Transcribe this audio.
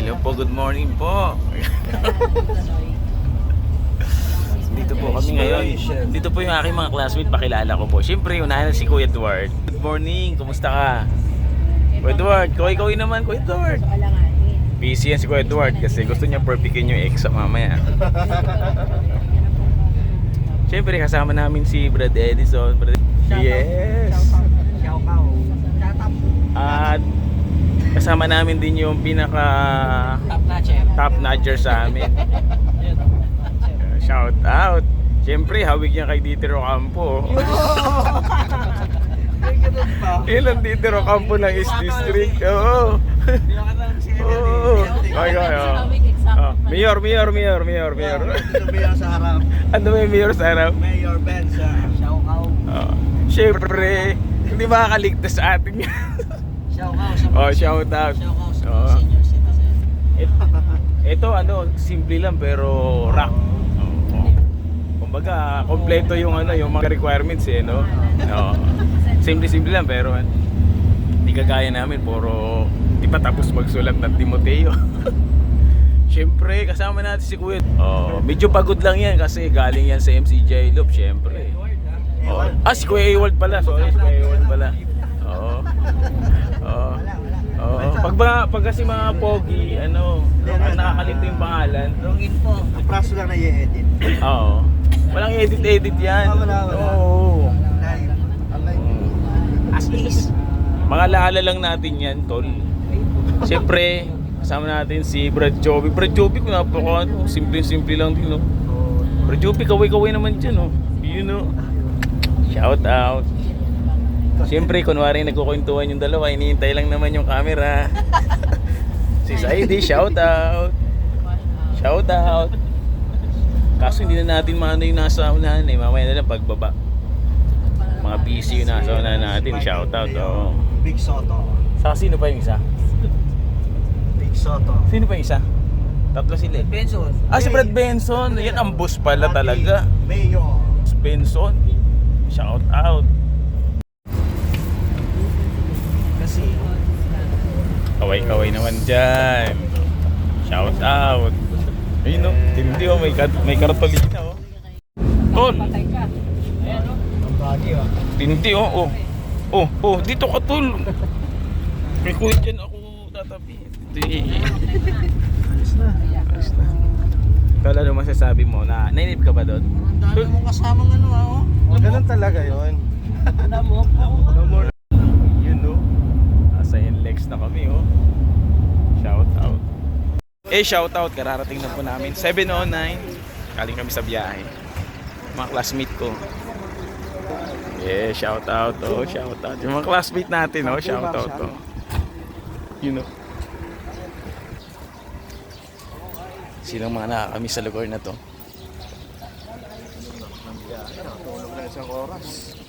Hello po, good morning po. Dito po kami ngayon. Dito po yung aking mga classmate, pakilala ko po. Siyempre, unahin na si Kuya Edward. Good morning, kumusta ka? Kuya Edward, kaway-kaway naman, Kuya Edward. Busy yan si Kuya Edward kasi gusto niya perfectin yung exam mamaya. Siyempre, kasama namin si Brad Edison. Brad... Yes! Kasama namin din yung pinaka Top notcher. top notcher sa amin. Shout out! Siyempre, hawig niya kay Dieter Ocampo. Yun ang Dieter Ocampo ng East District. Oo. Oo. Okay. oh. Oh, Mayor, Mayor, Mayor, Mayor, Mayor. Mayor sa harap. Ano may Mayor sa harap? Mayor Ben sa out. Oh. Siyempre, hindi makakaligtas sa atin yan. Shout out sa oh, shout out. Shout out sa mga senior citizen. Ito ano, simple lang pero rock. Oo. Kumbaga, kompleto yung ano, yung mga requirements eh, no? Oo. Simple-simple lang pero hindi kagaya namin, puro di pa tapos magsulat ng Timoteo. Siyempre, kasama natin si Kuya. Oh, medyo pagod lang yan kasi galing yan sa MCJ Loop, siyempre. Oh. Ah, si Kuya Ewald pala. Sorry, si Kuya Ewald pala. Oo. Pag, ba, pag kasi mga pogi, ano, ang nakakalito yung pangalan. Login po. Ang praso lang na i-edit. Oo. Walang edit-edit yan. Ah, wala, wala. Oo. Live. As is. Mga laala lang natin yan, tol. Siyempre, kasama natin si Brad Joby. Brad Joby, kung napaka, ano, simple-simple lang din, no? Brad Joby, kaway-kaway naman dyan, no? You know. Shout out. Siyempre, kunwari nagkukwentuhan yung dalawa, iniintay lang naman yung camera. si Saidi, shout out. Shout out. Kaso hindi na natin maano yung nasa unahan eh. Mamaya na lang pagbaba. Mga busy yung nasa unahan natin. Shout out. Oh. Big Soto. Sa sino pa yung isa? Big Soto. Sino pa yung isa? Tatlo sila eh. Benson. Ah, si Brad Benson. Yan ang boss pala talaga. Mayor. Si Benson. Shout out. Kasi Kaway-kaway naman dyan. Shout out. Ayun no, hindi oh, may, kat may kartolina oh. Tol, ang bagay hindi oh, oh. Oh, oh, dito ka tol. May kuya dyan ako tatabi. Hindi. Ayos na. Ayos na. Tol, ano masasabi mo? Na, nainip ka ba doon? Ang dami mong kasamang ano ah. oh. Ganun talaga yun. Lamok. No more. NLEX na kami oh. Shout out. Eh, shout out. Kararating na po namin. 7.09. Kaling kami sa biyahe. Mga classmate ko. Yeah, shout out. Oh, shout out. Yung mga classmate natin, oh, shout out. Oh. You know. Silang mga nakakami sa lugar na to. Tulog na isang oras.